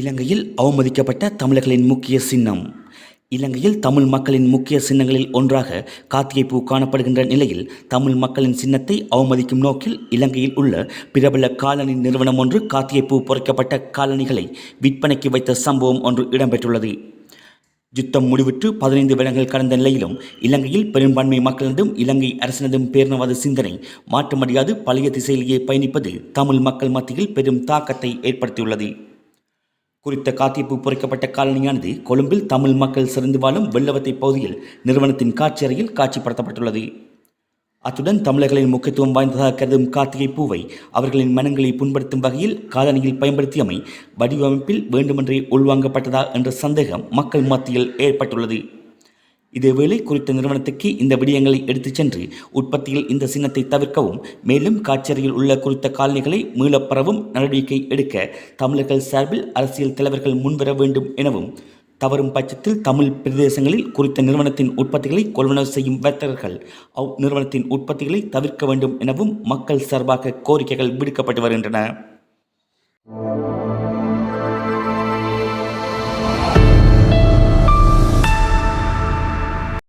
இலங்கையில் அவமதிக்கப்பட்ட தமிழர்களின் முக்கிய சின்னம். இலங்கையில் தமிழ் மக்களின் முக்கிய சின்னங்களில் ஒன்றாக காத்திகைப்பூ காணப்படுகின்ற நிலையில் தமிழ் மக்களின் சின்னத்தை அவமதிக்கும் நோக்கில் இலங்கையில் உள்ள பிரபல காலனி நிறுவனம் ஒன்று காத்திகைப்பூ பொறிக்கப்பட்ட காலணிகளை விற்பனைக்கு வைத்த சம்பவம் ஒன்று இடம்பெற்றுள்ளது. யுத்தம் முடிவிட்டு பதினைந்து வருடங்கள் கடந்த நிலையிலும் இலங்கையில் பெரும்பான்மை மக்களதும் இலங்கை அரசினதும் பேரினவாத சிந்தனை மாற்றமடையாது பழைய திசையிலேயே பயணிப்பது தமிழ் மக்கள் மத்தியில் பெரும் தாக்கத்தை ஏற்படுத்தியுள்ளது. குறித்த காத்திப்பு பொறிக்கப்பட்ட காலனியானது கொழும்பில் தமிழ் மக்கள் சிறந்து வாழும் வெள்ளவத்தை பகுதியில் நிறுவனத்தின் காட்சியறையில் காட்சிப்படுத்தப்பட்டுள்ளது. அத்துடன் தமிழர்களின் முக்கியத்துவம் வாய்ந்ததாக கருதும் கார்த்திகை பூவை அவர்களின் மனங்களை புண்படுத்தும் வகையில் காலனியில் பயன்படுத்தியமை வடிவமைப்பில் வேண்டுமென்றே உள்வாங்கப்பட்டதா என்ற சந்தேகம் மக்கள் மத்தியில் ஏற்பட்டுள்ளது. இதேவேளை குறித்த நிறுவனத்துக்கு இந்த விடயங்களை எடுத்துச் சென்று உற்பத்தியில் இந்த சின்னத்தை தவிர்க்கவும் மேலும் காட்சியறையில் உள்ள குறித்த காலனிகளை மீளப்பெறவும் நடவடிக்கை எடுக்க தமிழர்கள் சார்பில் அரசியல் தலைவர்கள் முன்வர வேண்டும் எனவும் தவறும் பட்சத்தில் தமிழ் பிரதேசங்களில் குறித்த நிறுவனத்தின் உற்பத்திகளை கொள்வனவு செய்யும் வர்த்தகர்கள் அவ் நிறுவனத்தின் உற்பத்திகளை தவிர்க்க வேண்டும் எனவும் மக்கள் சார்பாக கோரிக்கைகள் விடுக்கப்பட்டு வருகின்றன.